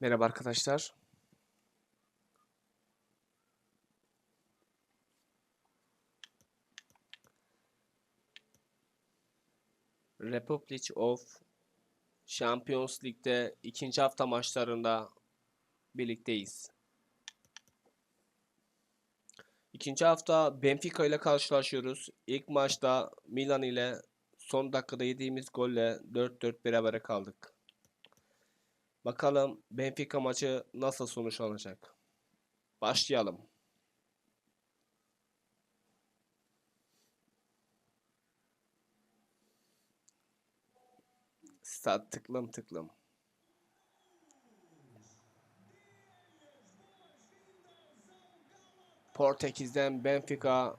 Merhaba arkadaşlar. Republic of Champions League'de ikinci hafta maçlarında birlikteyiz. İkinci hafta Benfica ile karşılaşıyoruz. İlk maçta Milan ile son dakikada yediğimiz golle 4-4 berabere kaldık. Bakalım Benfica maçı nasıl sonuçlanacak? Başlayalım. Stat tıklım tıklım. Portekiz'den Benfica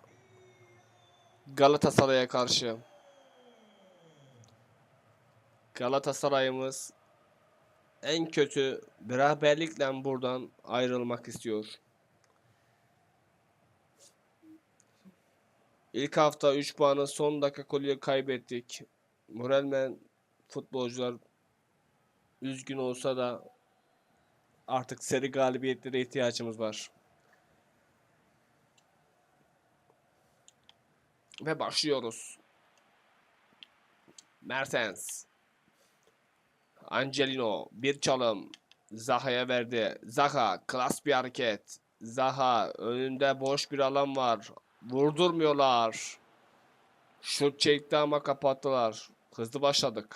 Galatasaray'a karşı. Galatasaray'ımız en kötü beraberlikle buradan ayrılmak istiyor. İlk hafta 3 puanı son dakika golü kaybettik. Moralmen futbolcular üzgün olsa da artık seri galibiyetlere ihtiyacımız var. Ve başlıyoruz. Mertens. Angelino bir çalım. Zaha'ya verdi. Zaha klas bir hareket. Zaha önünde boş bir alan var. Vurdurmuyorlar. Şut çekti ama kapattılar. Hızlı başladık.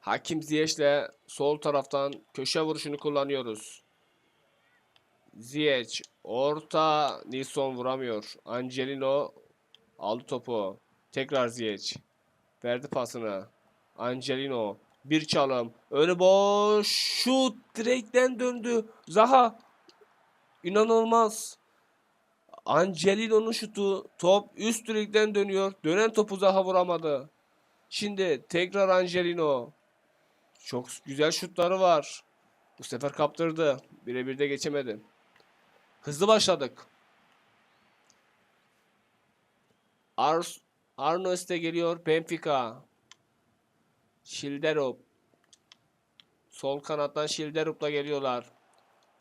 Hakim Ziyech'le sol taraftan köşe vuruşunu kullanıyoruz. Ziyech orta Nilsson vuramıyor. Angelino aldı topu. Tekrar Ziyech. Verdi pasını. Angelino bir çalım. Önü boş. Şut direkten döndü. Zaha. İnanılmaz. Angelino'nun şutu. Top üst direkten dönüyor. Dönen topu Zaha vuramadı. Şimdi tekrar Angelino. Çok güzel şutları var. Bu sefer kaptırdı. Birebir de geçemedi. Hızlı başladık. Ars Arnold de geliyor. Benfica. Şilderup. Sol kanattan Şilderup'la geliyorlar.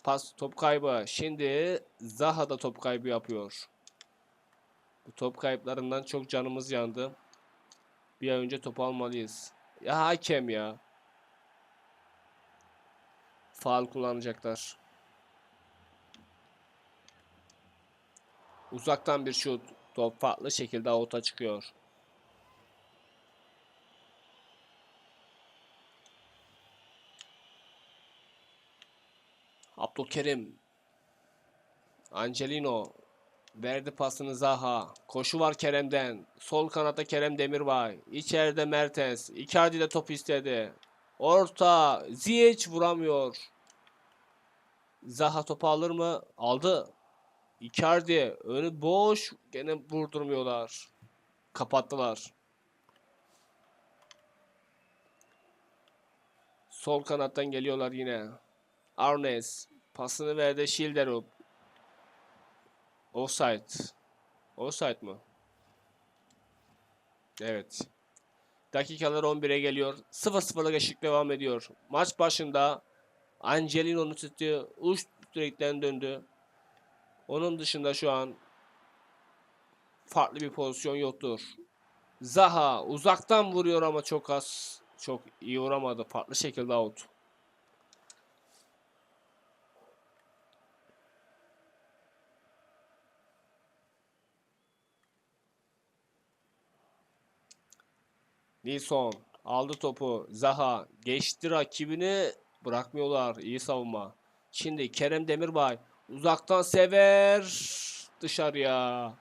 Pas top kaybı. Şimdi Zaha da top kaybı yapıyor. Bu top kayıplarından çok canımız yandı. Bir an önce topu almalıyız. Ya hakem ya. Faal kullanacaklar. Uzaktan bir şut. Top farklı şekilde out'a çıkıyor. Abdülkerim. Angelino. Verdi pasını Zaha. Koşu var Kerem'den. Sol kanatta Kerem Demirbay. İçeride Mertens. Icardi de top istedi. Orta. Ziyech vuramıyor. Zaha topu alır mı? Aldı. Icardi. Önü boş. Gene vurdurmuyorlar. Kapattılar. Sol kanattan geliyorlar yine. Arnes pasını verdi Schilderup. Offside. Offside mı? Evet. Dakikalar 11'e geliyor. 0-0'lık eşlik devam ediyor. Maç başında Angelino'nun tuttuğu uç direkten döndü. Onun dışında şu an farklı bir pozisyon yoktur. Zaha uzaktan vuruyor ama çok az. Çok iyi vuramadı. Farklı şekilde out. Nilsson aldı topu. Zaha geçti rakibini bırakmıyorlar. İyi savunma. Şimdi Kerem Demirbay uzaktan sever dışarıya.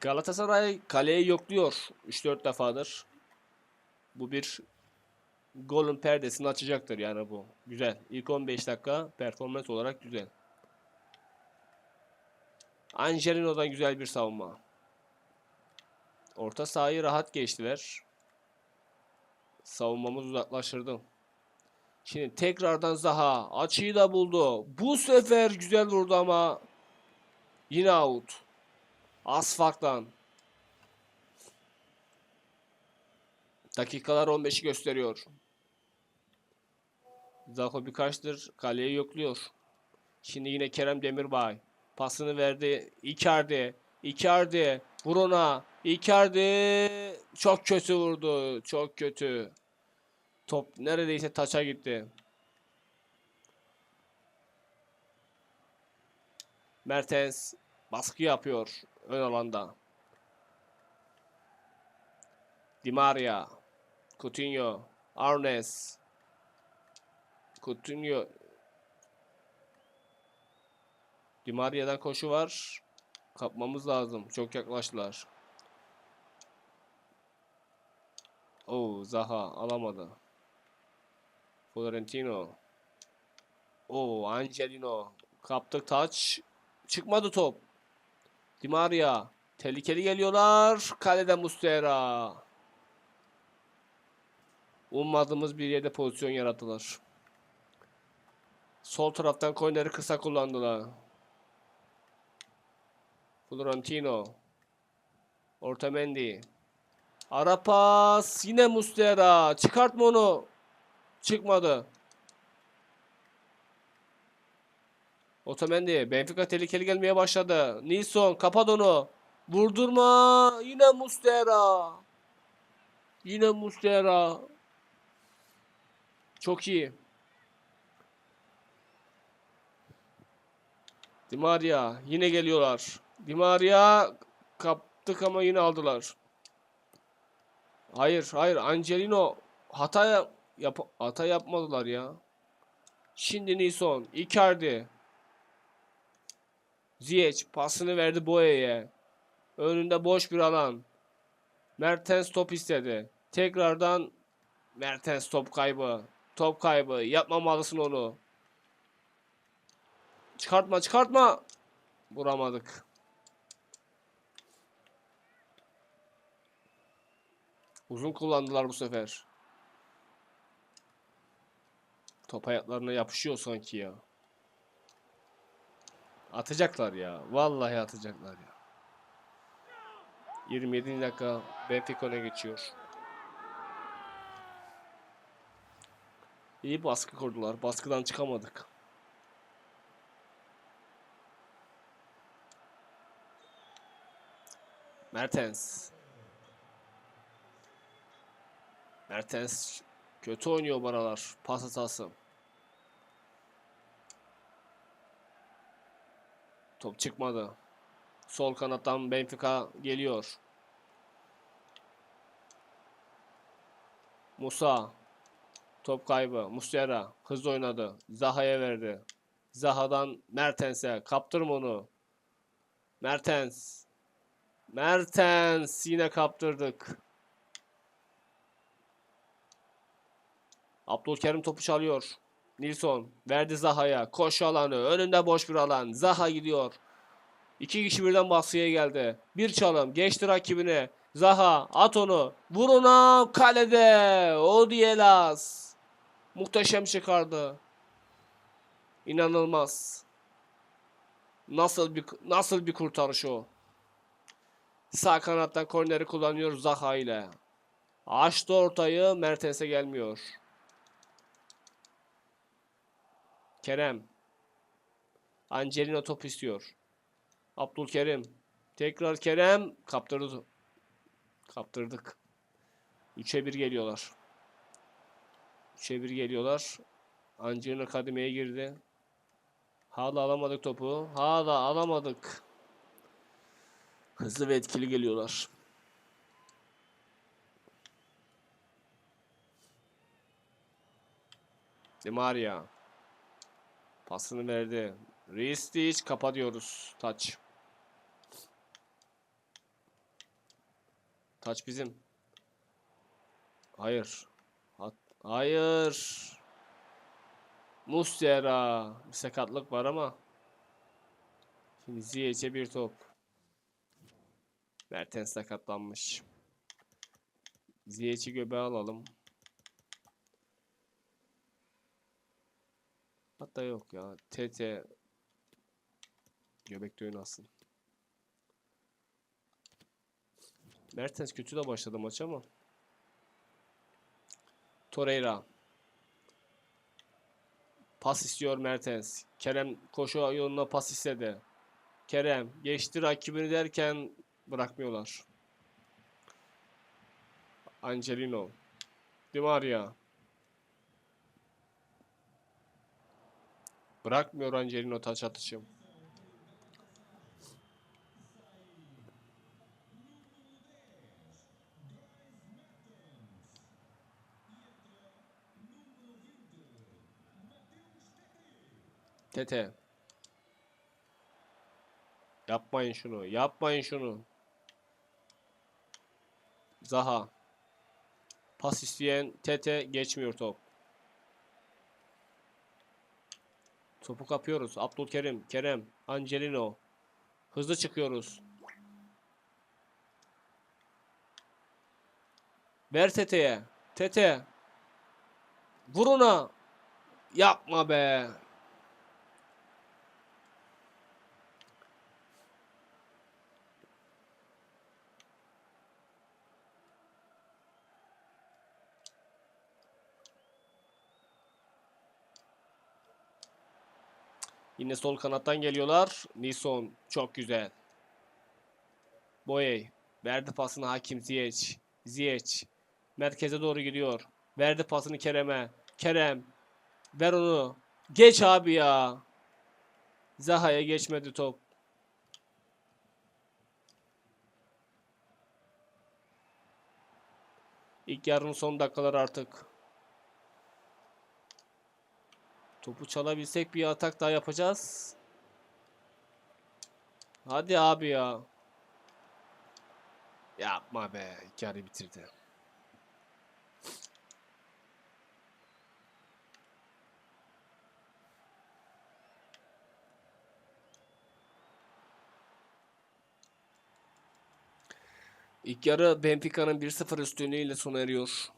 Galatasaray kaleyi yokluyor 3-4 defadır. Bu bir golün perdesini açacaktır yani bu. Güzel. İlk 15 dakika performans olarak güzel. Angelino'dan güzel bir savunma. Orta sahayı rahat geçtiler. Savunmamız uzaklaştırdı. Şimdi tekrardan Zaha açıyı da buldu. Bu sefer güzel vurdu ama yine out. Az farktan. Dakikalar 15'i gösteriyor. Zaho birkaçtır kaleyi yokluyor. Şimdi yine Kerem Demirbay. Pasını verdi. Icardi. Icardi. Vur ona. Icardi. Çok kötü vurdu. Çok kötü. Top neredeyse taça gitti. Mertens baskı yapıyor ön alanda. Di Maria, Coutinho, Arnes, Coutinho, Di Maria'dan koşu var. Kapmamız lazım. Çok yaklaştılar. Oo, Zaha alamadı. Florentino. Oo, Angelino. Kaptık taç. Çıkmadı top. Di Maria. Tehlikeli geliyorlar. Kalede Mustera. Ummadığımız bir yerde pozisyon yarattılar. Sol taraftan korneri kısa kullandılar. Florentino. Ortamendi. Ara pas. Yine Mustera. Çıkartma onu. Çıkmadı. Otamendi. Benfica tehlikeli gelmeye başladı. Nilsson kapat onu. Vurdurma. Yine Mustera. Yine Mustera. Çok iyi. Di Maria. Yine geliyorlar. Di Maria kaptık ama yine aldılar. Hayır, hayır. Angelino hata yap, hata yapmadılar ya. Şimdi Nilsson, Icardi. Ziyech pasını verdi Boye'ye. Önünde boş bir alan. Mertens top istedi. Tekrardan Mertens top kaybı. Top kaybı. Yapmamalısın onu. Çıkartma çıkartma. Vuramadık. Uzun kullandılar bu sefer. Top ayaklarına yapışıyor sanki ya. Atacaklar ya. Vallahi atacaklar ya. 27 dakika Benfica geçiyor. İyi baskı kurdular. Baskıdan çıkamadık. Mertens. Mertens kötü oynuyor bu aralar. Pas hatası. Top çıkmadı. Sol kanattan Benfica geliyor. Musa. Top kaybı. Muslera hızlı oynadı. Zaha'ya verdi. Zaha'dan Mertens'e. Kaptırma onu. Mertens. Mertens. Yine kaptırdık. Abdülkerim topu çalıyor. Nilsson verdi Zaha'ya. Koşu alanı. Önünde boş bir alan. Zaha gidiyor. İki kişi birden baskıya geldi. Bir çalım. Geçti rakibine. Zaha at onu. Vur ona. Kalede. Odielas. Muhteşem çıkardı. İnanılmaz. Nasıl bir nasıl bir kurtarış o? Sağ kanattan korneri kullanıyor Zaha ile. Açtı ortayı. Mertens'e gelmiyor. Kerem. Angelino top istiyor. Abdülkerim. Tekrar Kerem. Kaptırdı. Kaptırdık. 3'e 1 geliyorlar. 3'e 1 geliyorlar. Angelino kademeye girdi. Hala alamadık topu. Hala alamadık. Hızlı ve etkili geliyorlar. Di Maria. Pasını verdi. Ristic kapatıyoruz. Taç. Taç bizim. Hayır. Hat Hayır. Muslera. Bir sakatlık var ama. Şimdi Ziyech'e bir top. Mertens sakatlanmış. Ziyech'i göbeğe alalım. Hatta yok ya. TT göbekte oynasın. Mertens kötü de başladı maç ama. Torreira. Pas istiyor Mertens. Kerem koşu yoluna pas istedi. Kerem geçti rakibini derken bırakmıyorlar. Angelino. Di Maria. Bırakmıyor Angelino taç atışı. Tete. Yapmayın şunu. Yapmayın şunu. Zaha. Pas isteyen Tete geçmiyor top. Topu kapıyoruz. Abdülkerim, Kerem, Angelino. Hızlı çıkıyoruz. Ver Tete'ye. Tete. Vur ona. Yapma be. Yine sol kanattan geliyorlar. Nison çok güzel. Boye verdi pasını Hakim Ziyech. Ziyech merkeze doğru gidiyor. Verdi pasını Kerem'e. Kerem ver onu. Geç abi ya. Zaha'ya geçmedi top. İlk yarının son dakikaları artık. Topu çalabilsek bir atak daha yapacağız. Hadi abi ya. Yapma be. Yarı bitirdi. İlk yarı Benfica'nın 1-0 üstünlüğüyle sona eriyor.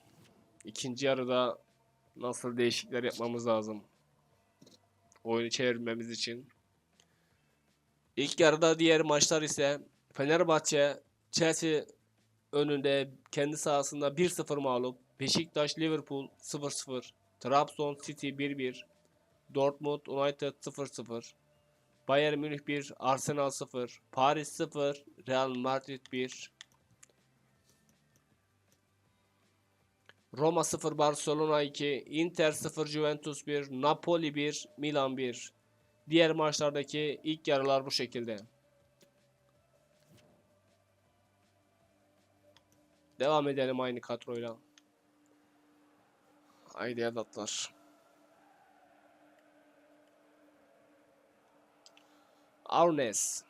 İkinci yarıda nasıl değişiklikler yapmamız lazım? Oyunu çevirmemiz için. İlk yarıda diğer maçlar ise Fenerbahçe Chelsea önünde kendi sahasında 1-0 mağlup. Beşiktaş Liverpool 0-0. Trabzon City 1-1. Dortmund United 0-0. Bayern Münih 1, Arsenal 0, Paris 0, Real Madrid 1. Roma 0, Barcelona 2, Inter 0, Juventus 1, Napoli 1, Milan 1. Diğer maçlardaki ilk yarılar bu şekilde. Devam edelim aynı kadroyla. Haydi evlatlar. Arnes.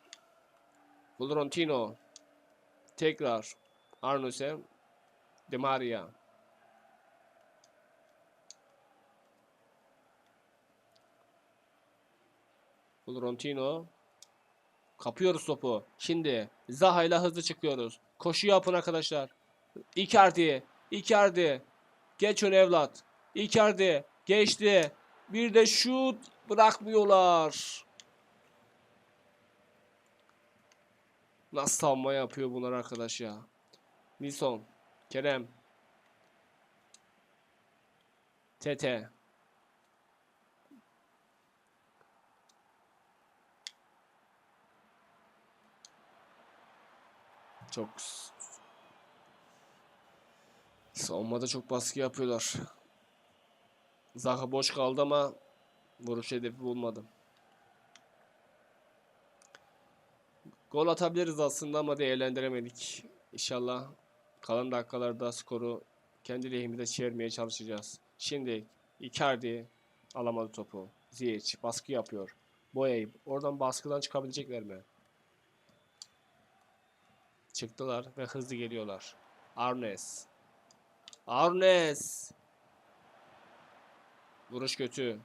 Florentino. Tekrar. Arnes'e. Di Florentino. Kapıyoruz topu. Şimdi Zaha ile hızlı çıkıyoruz. Koşu yapın arkadaşlar. Icardi. Icardi. Geç ön evlat. Icardi. Geçti. Bir de şut bırakmıyorlar. Nasıl savunma yapıyor bunlar arkadaş ya. Nilsson. Kerem. Tete. Çok savunmada çok baskı yapıyorlar. Zaha boş kaldı ama vuruş hedefi bulmadı. Gol atabiliriz aslında ama değerlendiremedik. İnşallah kalan dakikalarda skoru kendi lehimize çevirmeye çalışacağız. Şimdi Icardi alamadı topu. Ziyech baskı yapıyor. Boye oradan baskıdan çıkabilecekler mi? Çıktılar ve hızlı geliyorlar. Arnes. Arnes. Vuruş kötü.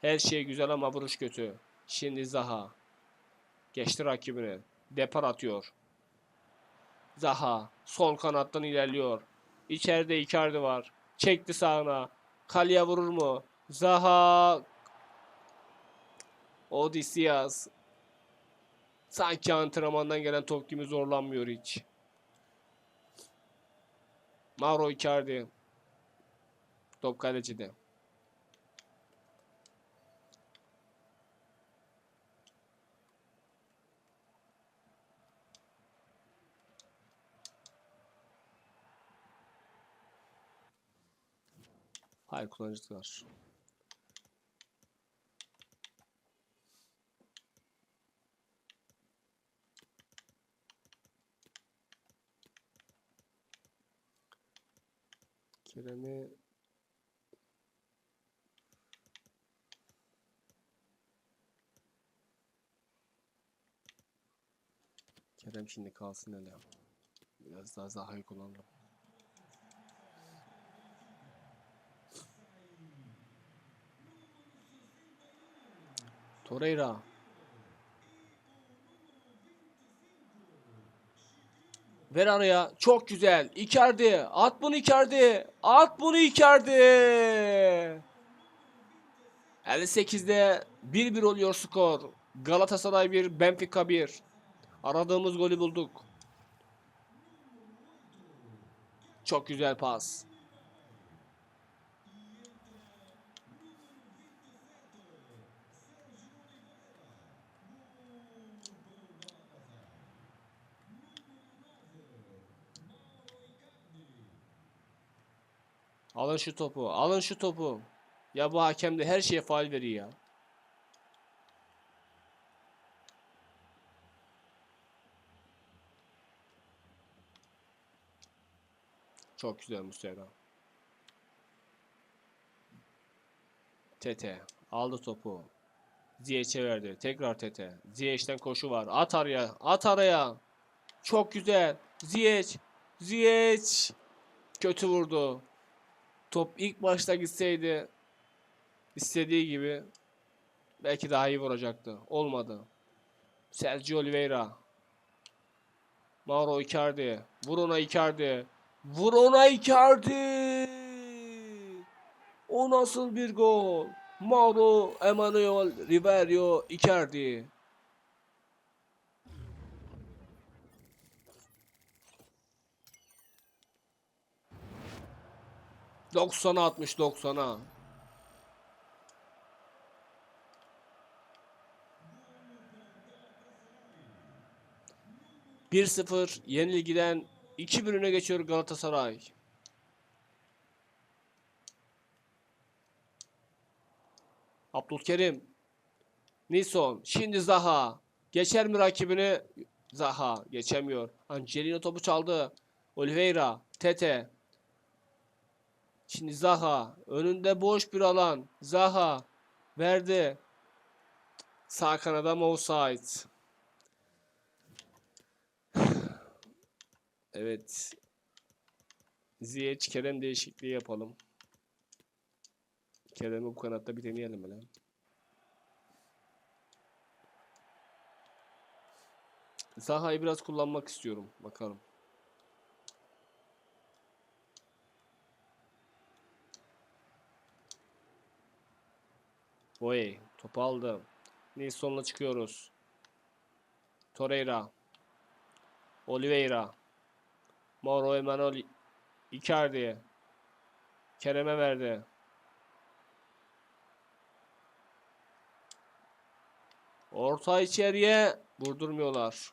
Her şey güzel ama vuruş kötü. Şimdi Zaha. Geçti rakibini. Depar atıyor. Zaha. Sol kanattan ilerliyor. İçeride Icardi var. Çekti sağına. Kaleye vurur mu? Zaha. Odysseas. Sanki antrenmandan gelen top gibi zorlanmıyor hiç. Mauro Icardi. Top kalecide. Hayır kullanıcılar. Kerem'i Kerem şimdi kalsın hele. Biraz daha Zaha'yı kullanalım. Torreira. Ver araya. Çok güzel. Icardi. At bunu Icardi. At bunu Icardi. 58'de 1-1 oluyor skor. Galatasaray 1, Benfica 1. Aradığımız golü bulduk. Çok güzel pas. Alın şu topu. Alın şu topu. Ya bu hakem de her şeye faul veriyor ya. Çok güzel Muslera. Tete aldı topu. Ziyech'e verdi. Tekrar Tete. Ziyech'ten koşu var. At araya. At araya. Çok güzel. Ziyech. Ziyech. Kötü vurdu. Top ilk başta gitseydi istediği gibi belki daha iyi vuracaktı. Olmadı. Sergio Oliveira. Mauro Icardi. Vur ona Icardi. Vur Icardi. O nasıl bir gol? Mauro Emanuel Ribeiro Icardi. Doksana atmış doksana. Bir sıfır yenilgiden 2-1 öne geçiyor Galatasaray. Abdülkerim. Nilsson. Şimdi Zaha. Geçer mi rakibini? Zaha. Geçemiyor. Angelino topu çaldı. Oliveira. Tete. Şimdi Zaha. Önünde boş bir alan. Zaha. Verdi. Sağ kanada offside. Evet. Ziyech Kerem değişikliği yapalım. Kerem'i bu kanatta bir deneyelim hele. Zaha'yı biraz kullanmak istiyorum. Bakalım. Boye topu aldı. Nilsson'la çıkıyoruz. Torreira. Oliveira. Mauro Emanuel Icardi. Kerem'e verdi. Orta içeriye vurdurmuyorlar.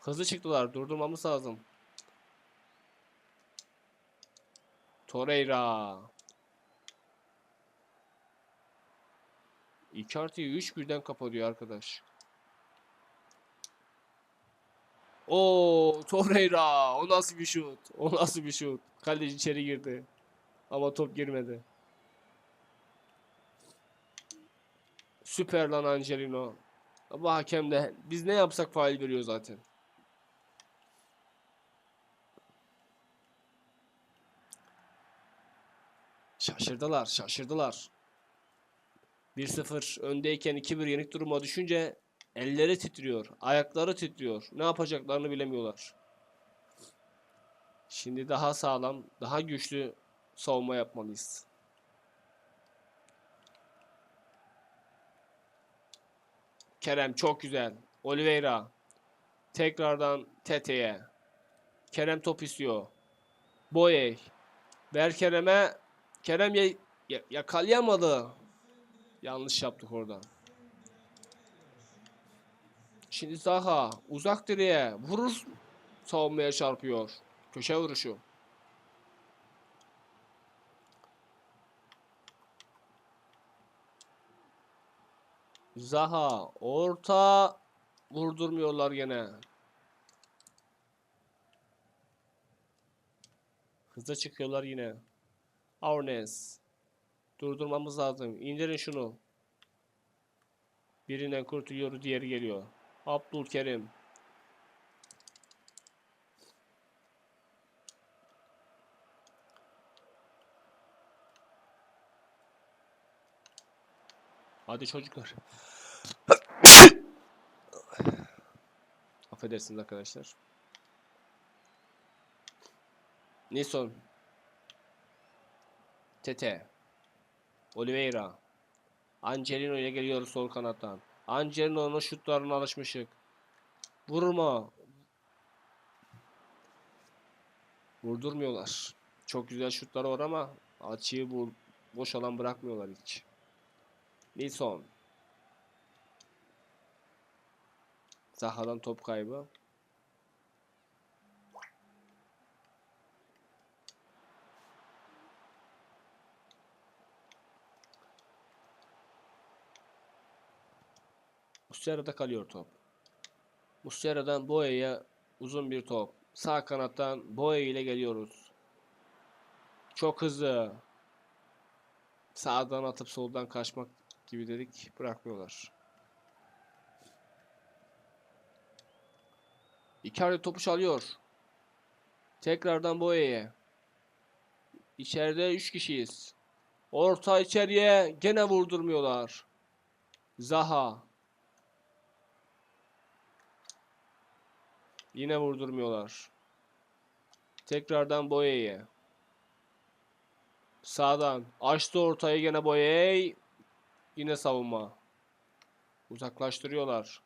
Hızlı çıktılar. Durdurmamız lazım. Torreira. Icardi'yi 3 birden kapatıyor arkadaş. Oo, Torreira. O nasıl bir şut? O nasıl bir şut? Kaleci içeri girdi. Ama top girmedi. Süper lan Angelino. Ama hakem de biz ne yapsak faul veriyor zaten. Şaşırdılar, şaşırdılar. 1-0 öndeyken 2-1 yenik duruma düşünce elleri titriyor, ayakları titriyor. Ne yapacaklarını bilemiyorlar. Şimdi daha sağlam, daha güçlü savunma yapmalıyız. Kerem çok güzel. Oliveira. Tekrardan Tete'ye. Kerem top istiyor. Boye. Ver Kerem'e. Kerem ya- ya- yakalayamadı. Yanlış yaptık orada. Şimdi Zaha uzak direğe vurur savunmaya çarpıyor. Köşe vuruşu. Zaha orta vurdurmuyorlar gene. Hıza çıkıyorlar yine. Arnes. Durdurmamız lazım. İndirin şunu. Birinden kurtuluyor, diğeri geliyor. Abdülkerim. Hadi çocuklar. Affedersiniz arkadaşlar. Nilsson. Tete. Oliveira. Angelino ile geliyor sol kanattan. Angelino'nun şutlarına alışmışık. Vurma. Vurdurmuyorlar. Çok güzel şutları var ama açıyı vur, boş alan bırakmıyorlar hiç. Nilsson. Zaha'dan top kaybı. Muslera'da kalıyor top. Muslera'dan Boya'ya uzun bir top. Sağ kanattan Boya ile geliyoruz. Çok hızlı. Sağdan atıp soldan kaçmak gibi dedik. Bırakmıyorlar. Icardi topu çalıyor. Tekrardan Boya'ya. İçeride 3 kişiyiz. Orta içeriye gene vurdurmuyorlar. Zaha. Yine vurdurmuyorlar. Tekrardan Boya'ya. Sağdan. Açtı ortayı gene Boya'ya. Yine savunma. Uzaklaştırıyorlar.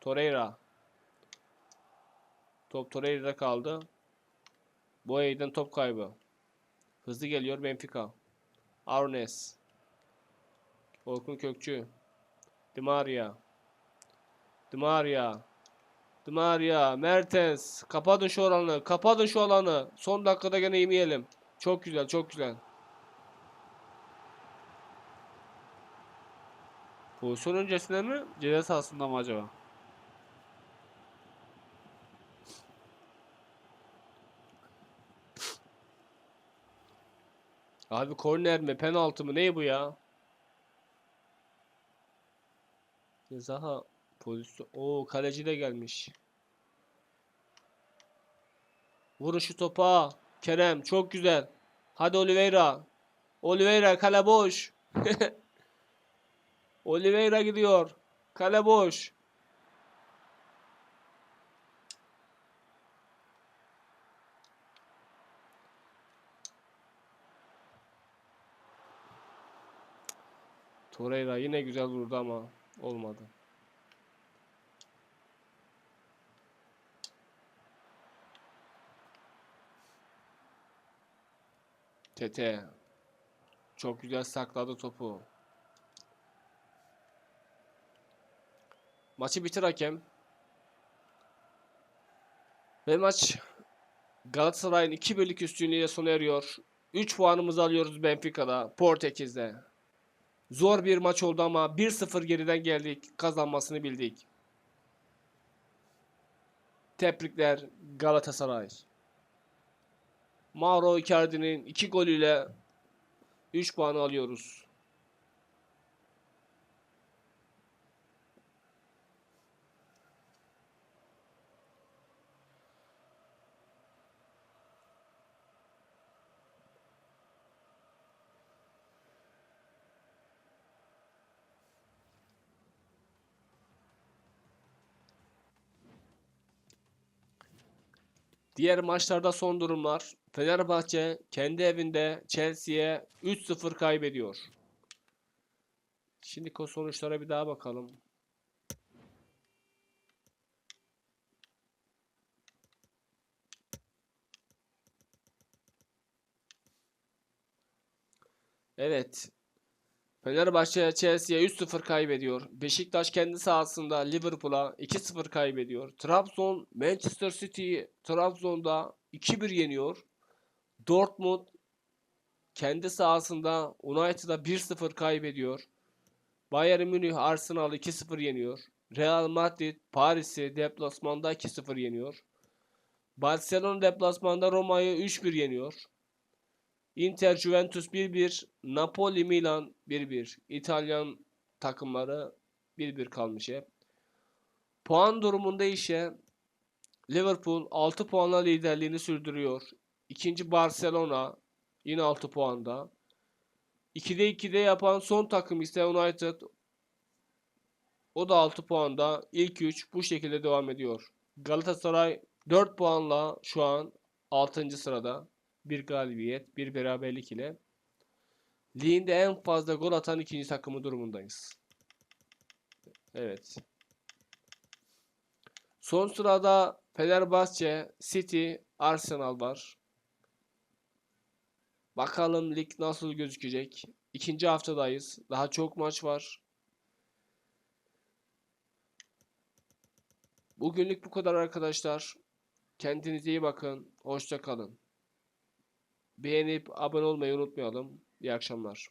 Torreira. Top Torreira'da kaldı. Boya'dan top kaybı. Hızlı geliyor Benfica. Arnes. Orkun Kökçü. Di Maria. Maria. Mertens. Kapatın şu alanı. Kapatın şu alanı. Son dakikada gene yemeyelim. Çok güzel. Çok güzel. Pozisyon öncesinde mi? Ceza sahasında mı acaba? Abi korner mi? Penaltı mı? Ne bu ya? Zaha pozisyon. Oo kaleci de gelmiş. Vurun şu topa. Kerem çok güzel. Hadi Oliveira. Oliveira kale boş. Oliveira gidiyor. Kale boş. Torreira yine güzel vurdu ama olmadı. Tete çok güzel sakladı topu. Maçı bitir hakem. Ve maç Galatasaray'ın 2 birlik üstünlüğüyle sona eriyor. 3 puanımızı alıyoruz Benfica'da, Portekiz'de. Zor bir maç oldu ama 1-0 geriden geldik. Kazanmasını bildik. Tebrikler Galatasaray. Mauro Icardi'nin 2 golüyle 3 puanı alıyoruz. Diğer maçlarda son durumlar. Fenerbahçe kendi evinde Chelsea'ye 3-0 kaybediyor. Şimdi o sonuçlara bir daha bakalım. Evet. Fenerbahçe Chelsea'ye 3-0 kaybediyor. Beşiktaş kendi sahasında Liverpool'a 2-0 kaybediyor. Trabzon Manchester City Trabzon'da 2-1 yeniyor. Dortmund kendi sahasında United'a 1-0 kaybediyor. Bayern Münih Arsenal'ı 2-0 yeniyor. Real Madrid Paris'i deplasmanda 2-0 yeniyor. Barcelona deplasmanda Roma'yı 3-1 yeniyor. Inter Juventus 1-1, Napoli Milan 1-1. İtalyan takımları 1-1 kalmış hep. Puan durumunda ise Liverpool 6 puanla liderliğini sürdürüyor. İkinci Barcelona yine 6 puanda. 2'de 2'de yapan son takım ise United. O da 6 puanda. İlk 3 bu şekilde devam ediyor. Galatasaray 4 puanla şu an 6. sırada. Bir galibiyet, bir beraberlik ile. Liginde en fazla gol atan ikinci takımı durumundayız. Evet. Son sırada Fenerbahçe, City, Arsenal var. Bakalım lig nasıl gözükecek. İkinci haftadayız. Daha çok maç var. Bugünlük bu kadar arkadaşlar. Kendinize iyi bakın. Hoşça kalın. Beğenip abone olmayı unutmayalım. İyi akşamlar.